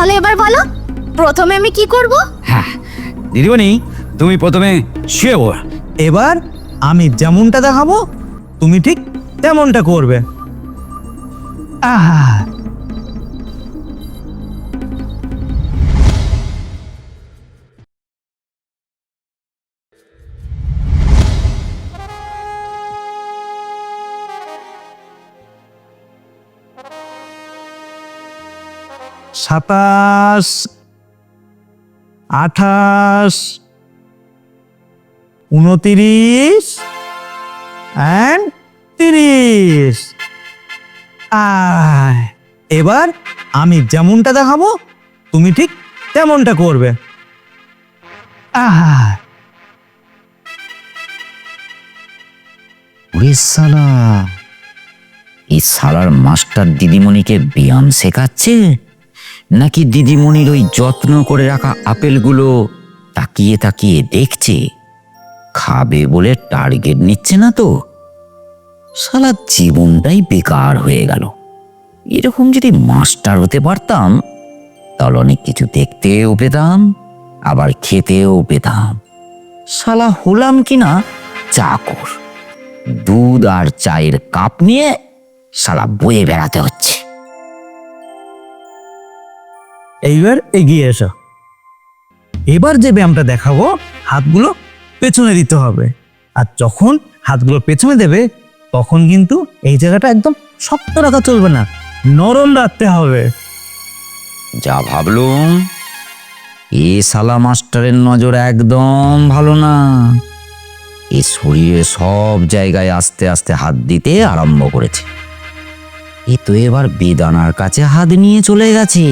তাহলে এবার বলো, প্রথমে আমি কি করব? হ্যাঁ দিদিমণি, তুমি প্রথমে শুয়ে এবার আমি যেমনটা দেখাবো, তুমি ঠিক তেমনটা করবে। আহা সাতাশ, আঠাশ, উনতিরিশ অ্যান্ড তিরিশ। এবার আমি যেমনটা দেখাবো, তুমি ঠিক তেমনটা করবে। সালা, এই সালার মাস্টার দিদিমণিকে ব্যায়াম শেখাচ্ছে? নাকি দিদিমণির ওই যত্ন করে রাখা আপেলগুলো তাকিয়ে তাকিয়ে দেখছে? খাবে বলে টার্গেট নিচ্ছে না তো? সালা জীবনটাই বেকার হয়ে গেল। এরকম যদি মাস্টার হতে পারতাম, তাহলে অনেক কিছু দেখতেও পেতাম, আবার খেতেও পেতাম। শালা হলাম কিনা? চাকর দুধ আর চায়ের কাপ নিয়ে শালা বয়ে বেড়াতে হচ্ছে। এইবার এগিয়ে এসো। এবার যে ব্যায়ামটা দেখাবো, হাতগুলো পেছনে দিতে হবে। আর যখন হাতগুলো পেছনে দেবে, তখন কিন্তু এই জায়গাটা একদম শক্ত রাখা চলবে না, নরম রাখতে হবে। যা ভাবলুম, এ সালা মাস্টারের নজর একদম ভালো না। এ শরীরে সব জায়গায় আস্তে আস্তে হাত দিতে আরম্ভ করেছে। এ তো এবার বেদানার কাছে হাত নিয়ে চলে গেছে।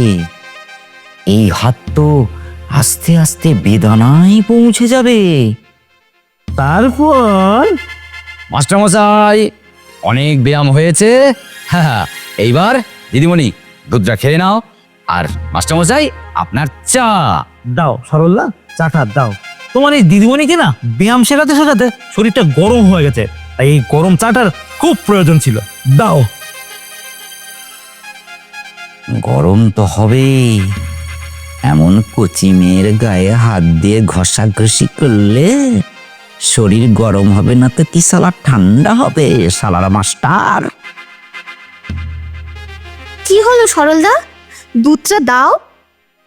এই হাত তো আস্তে আস্তে বেদানায় পৌঁছে যাবে। তারপর? মাস্টারমশাই অনেক ব্যায়াম হয়েছে। হ্যাঁ এইবার দিদিমণি দুধটা খেয়ে নাও। আর মাস্টারমশাই আপনার চা। দাও সরল্লা চাটা দাও। তোমার এই দিদিমণিকে না ব্যায়াম শেখাতে শেখাতে শরীরটা গরম হয়ে গেছে। তাই এই গরম চাটার খুব প্রয়োজন ছিল। দাও। গরম তো হবেই। এমন কচি মেয়ের গায়ে হাত দিয়ে ঘষাঘষি করলে শরীর গরম হবে না তো কি সালা ঠান্ডা হবে সালার মাস্টার? কি হলো সরলদা? দুধটা দাও।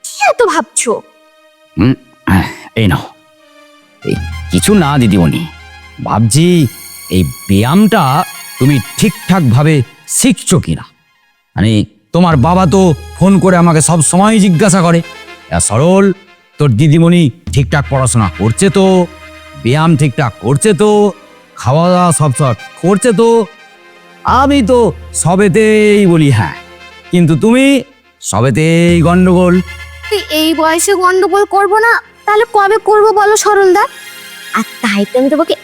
কি এত ভাবছ? এই নাও। এই কিছু না দিদিমণি। ভাবছি এই ব্যায়ামটা তুমি ঠিকঠাক ভাবে শিখছো কিনা। মানে তোমার বাবা তো ফোন করে আমাকে সব সময় জিজ্ঞাসা করে। "এ সরল, তোর দিদিমণি ঠিকঠাক পড়াশোনা করছে তো, ব্যায়াম ঠিকঠাক করছে তো খাওয়া দাওয়া সব সব করছে তো, আমি তো সবেতেই বলি হ্যাঁ কিন্তু তুমি সবেতেই গন্ডগোল। এই- বয়সে গন্ডগোল করব না, তাহলে কবে করব বলো সরলদা? আর তাই তো আমি তোমাকে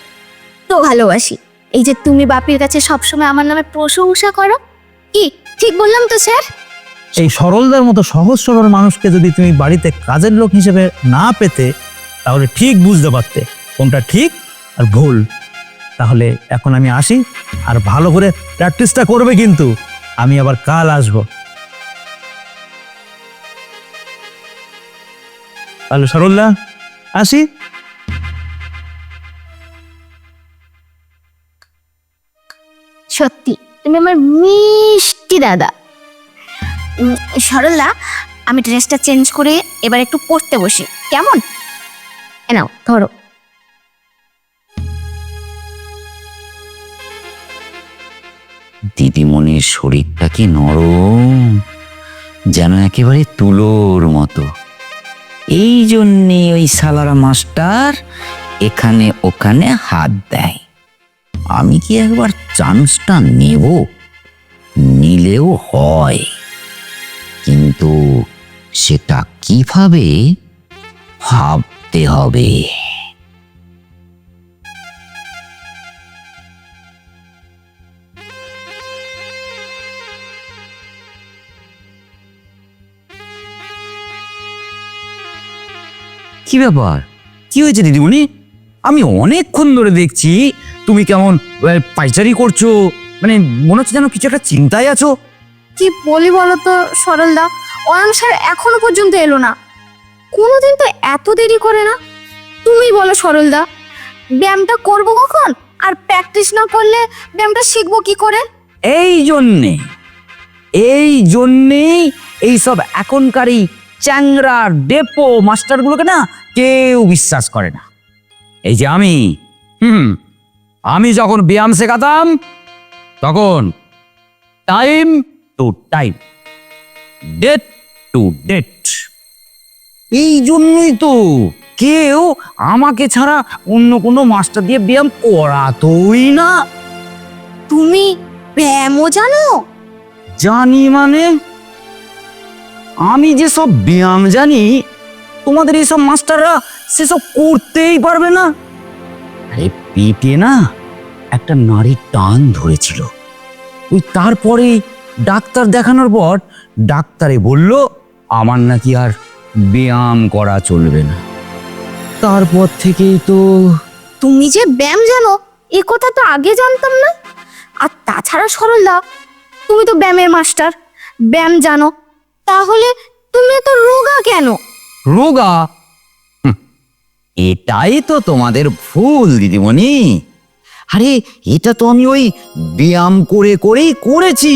তো ভালোবাসি, এই যে তুমি বাপির কাছে সবসময় আমার নামে প্রশংসা করো, কি, ঠিক বললাম তো স্যার? এই সরলদার মতো সহজ সরল মানুষকে যদি তুমি বাড়িতে কাজের লোক হিসেবে না পেতে, তাহলে ঠিক বুঝতে পারতে কোনটা ঠিক আর ভুল। তাহলে এখন আমি আসি আর ভালো করে প্র্যাকটিসটা করবে কিন্তু। আমি আবার কাল আসব। হ্যালো সরলদা, আসি? সত্যি, তুমি আমার মিষ্টি দাদা। সরলা, আমি ড্রেসটা চেঞ্জ করে এবার একটু পড়তে বসি। কেমন? নাও, ধরো। দিদিমণির শরীরটা কি নরম, যেন একেবারে তুলোর মতো। এই জন্যে ওই সালারা মাস্টার এখানে ওখানে হাত দেয়। আমি কি একবার চান্সটা নেব? নিলেও হয়। কিন্তু সেটা কীভাবে ভাবতে হবে? কি ব্যাপার? কি হয়েছে দিদিমণি? আমি অনেকক্ষণ ধরে দেখছি তুমি কেমন পাইচারি করছ। মানে মনে হচ্ছে যেন কিছু একটা চিন্তায় আছো। কি বলি বলো তো সরলদা? অয়ন স্যার এখনও পর্যন্ত এলো না। কোনোদিন তো এত দেরি করে না? তুমি বলো সরলদা, ব্যায়ামটা করব কখন? আর প্র্যাকটিস না করলে ব্যায়ামটা শিখব কি করে? এই জন্যে, এই জন্যেই এইসব এখনকার এই চ্যাংরা ডেপো মাস্টারগুলোকে না কেউ বিশ্বাস করে না। এই যে আমি, হুম, আমি যখন ব্যায়াম শেখাতাম, তখন time to time date to date এই জন্যই তো কেউ আমাকে ছাড়া অন্য কোনো মাস্টার দিয়ে ব্যায়াম করাতোই না। তুমি ব্যায়ামও জানো? জানি মানে? আমি যে সব ব্যায়াম জানি তোমাদের এইসব মাস্টাররা সেসব করতেই পারবে না। আরে পেটে না একটা নারীর টান ধরেছিল। ওই তারপরে ডাক্তার দেখানোর পর ডাক্তারে বলল আমার নাকি আর ব্যায়াম করা চলবে না। তারপর থেকেই তো তুমি যে ব্যায়াম জানো এ কথা তো আগে জানতাম না। আর তাছাড়া সরলদা তুমি তো ব্যায়ামের মাস্টার ব্যায়াম জানো। তাহলে তুমি তো রোগা কেন? রোগা? এটাই তো তোমাদের ভুল দিদিমণি। আরে এটা তো আমি ওই ব্যায়াম করে করেই করেছি।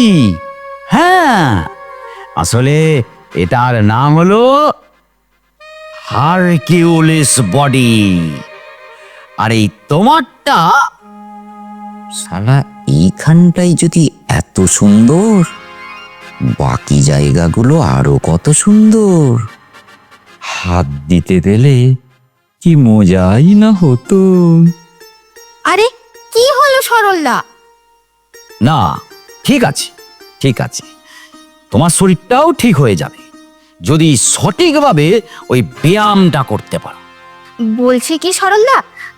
হ্যাঁ আসলে এটার নাম হলো হারকিউলিস বডি। আর এই তোমারটা শালা এইখানটাই যদি এত সুন্দর বাকি জায়গাগুলো আরও কত সুন্দর। হাত দিতে দিলে কি মজাই না হতো। আরে কি হলো সরলদা? না ঠিক আছে। ঠিক আছে তোমার শরীরটাও ঠিক হয়ে যাবে। যদি সঠিকভাবে ওই ব্যায়ামটা করতে পারো। বলছি কি সরলদা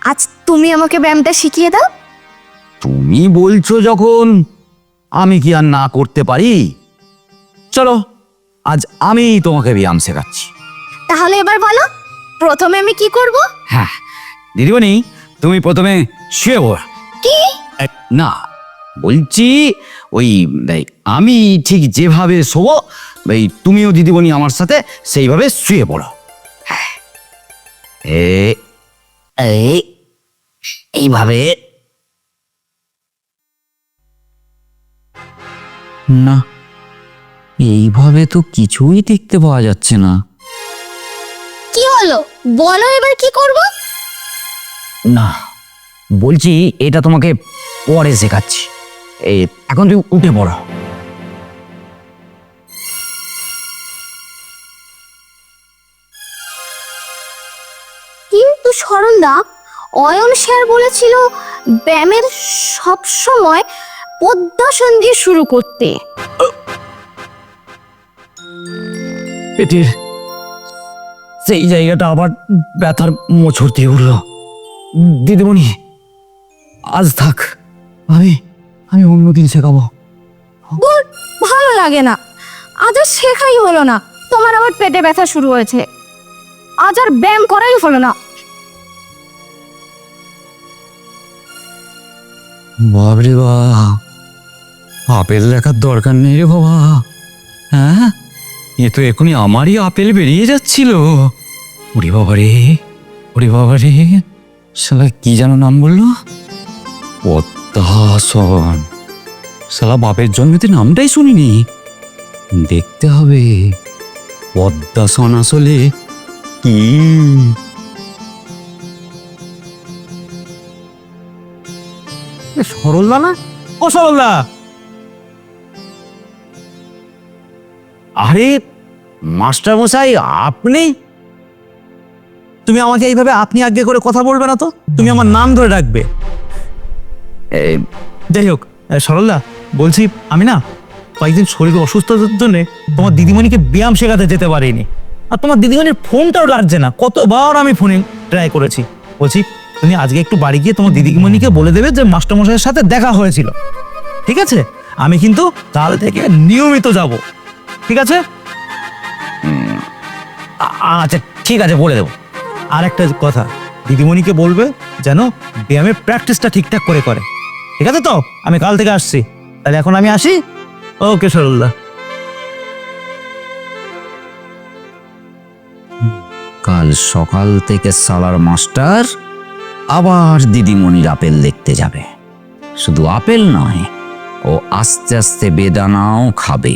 আজ তুমি আমাকে ব্যায়ামটা শিখিয়ে দাও। তুমি বলছো যখন আমি কি আর না করতে পারি? চলো আজ আমি তোমাকে ব্যায়াম শেখাচ্ছি। তাহলে এবার বলো প্রথমে আমি কি করব? হ্যাঁ দিদিমণি তুমি প্রথমে শুয়ে পড়। কি? না বলছি ওই এই, আমি ঠিক যেভাবে শোবো এই তুমিও দিদিমণি আমার সাথে সেইভাবে শুয়ে পড়ো। হ্যাঁ। এ এই এইভাবে। না এইভাবে তো কিছুই দেখতে পাওয়া যাচ্ছে না। কি হলো? বলো এবার কি করব? না বলছি এটা তোমাকে পরে শেখাচ্ছি। এই এখন তুই উঠে পড়ো। কিন্তু সরলদা অয়ন স্যার বলেছিল ব্যায়ামের সব সময় পদ্মাসন দিয়ে শুরু করতে। পেটের সেই জায়গাটা আবার ব্যথার মোচড় দিয়ে উঠল। দিদিমণি আজ থাক আমি আমি অন্যদিন শেখাবো। দূর, ভালো লাগে না। আজ আর শেখাই হলো না। তোমার আবার পেটে ব্যথা শুরু হয়েছে। আজ আর ব্যায়াম করাই হলো না। বাবরে বাপ। আপেল দেখার দরকার নেই রে বাবা। হ্যাঁ? এ তো এখনই আমারই আপেল বেরিয়ে যাচ্ছিল। ওরে বাবা রে ওরে বাবা রে। শালা কি যেন নাম বলল? পদ্মাসন। শালা বাপের জন্মেতে নামটাই শুনিনি। দেখতে হবে। পদ্মাসন আসলে কি? সরলদা না? ও সরলদা! আরে মাস্টার মশাই আপনি? তুমি আমাকে এইভাবে আপনি আগে করে কথা বলবে না তো? তুমি আমার নাম ধরে এই, যাই হোক সরলদা বলছি আমি না কয়েকদিন শরীর অসুস্থতার জন্য তোমার দিদিমণিকে ব্যায়াম শেখাতে যেতে পারিনি। আর তোমার দিদিমণির ফোনটাও লাগছে না, কতবার আমি ফোনে ট্রাই করেছি। বলছি, তুমি আজকে একটু বাড়ি গিয়ে তোমার দিদিমণিকে বলে দেবে যে মাস্টারমশাইয়ের সাথে দেখা হয়েছিল। ঠিক আছে? আমি কিন্তু কাল থেকে নিয়মিত যাব। ঠিক আছে? আচ্ছা ঠিক আছে, বলে দেবো। আর একটা কথা, দিদিমণিকে বলবে যেন ব্যায়ামের প্র্যাকটিসটা ঠিকঠাক করে করে। ঠিক আছে তো? আমি কাল থেকে আসছি। তাহলে এখন আমি আসি? ওকে সরলদা। কাল সকাল থেকে সালার মাস্টার আবার দিদিমণির আপেল দেখতে যাবে। শুধু আপেল নয় ও আস্তে আস্তে বেদানাও খাবে।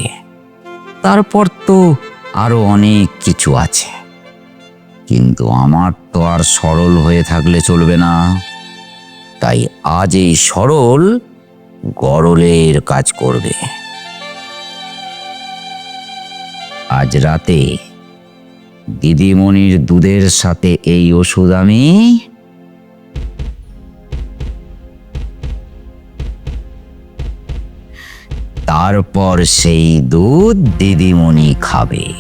তারপর তো আরও অনেক কিছু আছে। কিন্তু আমার তো আর সরল হয়ে থাকলে চলবে না। তাই আজ এই সরল গরলের কাজ করবে। আজ রাতে দিদিমণির দুধের সাথে এই ওষুধ আমি তারপর সেই দুধ দিদিমণি খাবে।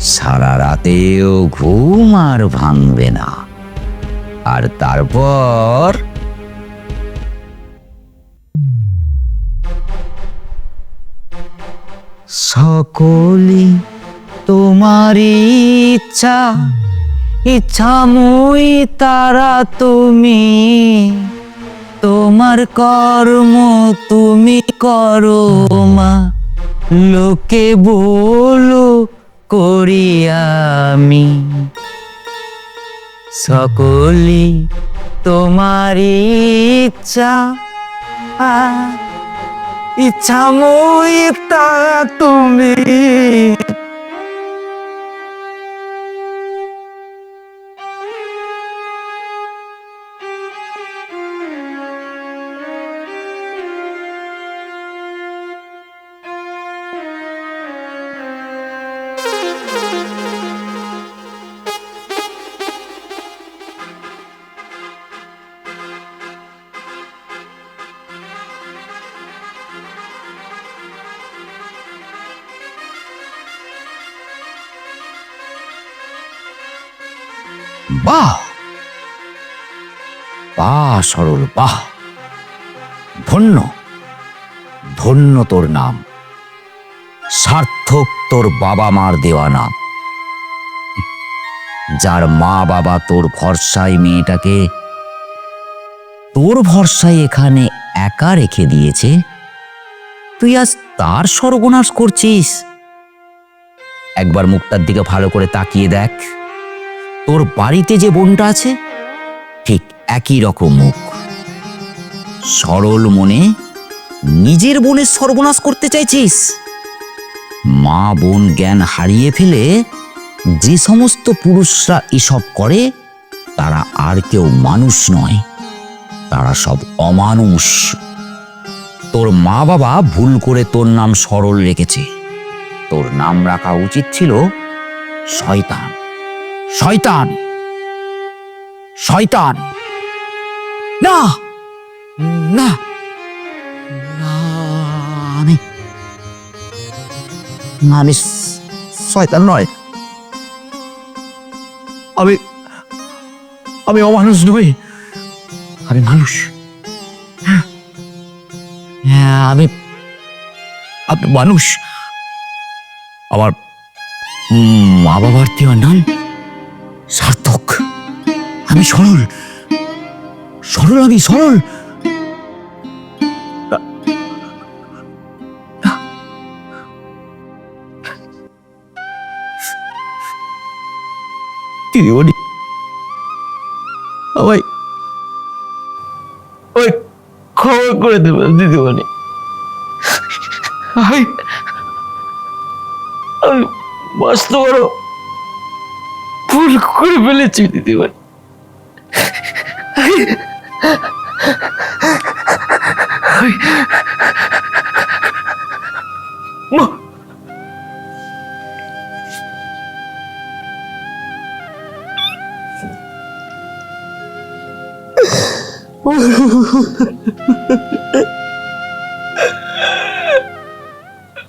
সারা রাতেও ঘুম আর ভাঙবে না। আর তারপর সকলি তোমার ইচ্ছা ইচ্ছাময় তারা তুমি। তোমার কর্ম তুমি করো মা, লোকে বলো করি আমি। সকলি তোমার ইচ্ছা। ইচ্ছাময় তারা তুমি। সরল, বাহ! ধন্য ধন্য তোর নাম। সার্থক তোর বাবা মার দেওয়া নাম। যার মা বাবা তোর ভরসায় মেয়েটাকে, তোর ভরসায় এখানে একা রেখে দিয়েছে, তুই আজ তার সর্বনাশ করছিস? একবার মুখটার দিকে ভালো করে তাকিয়ে দেখ। তোর বাড়িতে যে বোনটা আছে, ঠিক একই রকম মুখ। সরল মনে নিজের বোনের সর্বনাশ করতে চাইছিস? মা বোন জ্ঞান হারিয়ে ফেলে যে সমস্ত পুরুষরা এসব করে, তারা আর কেউ মানুষ নয়। তারা সব অমানুষ। তোর মা বাবা ভুল করে তোর নাম সরল রেখেছে। তোর নাম রাখা উচিত ছিল শয়তান। শয়তান! শয়তান! না। না। আমি আমি শয়তান নয়। আমি আমি অমানুষ নই। আমি মানুষ। হ্যাঁ, আমি আপনি মানুষ। আমার মা বাবার দেওয়ার নাম সার্থক। আমি সরল। সরল আমি সরল। দিদিমণি ক্ষমা করে দেবেন, দিদিমণি। আমি আমি মস্ত ভুল করে ফেলেছি, দিদিমণি। মা-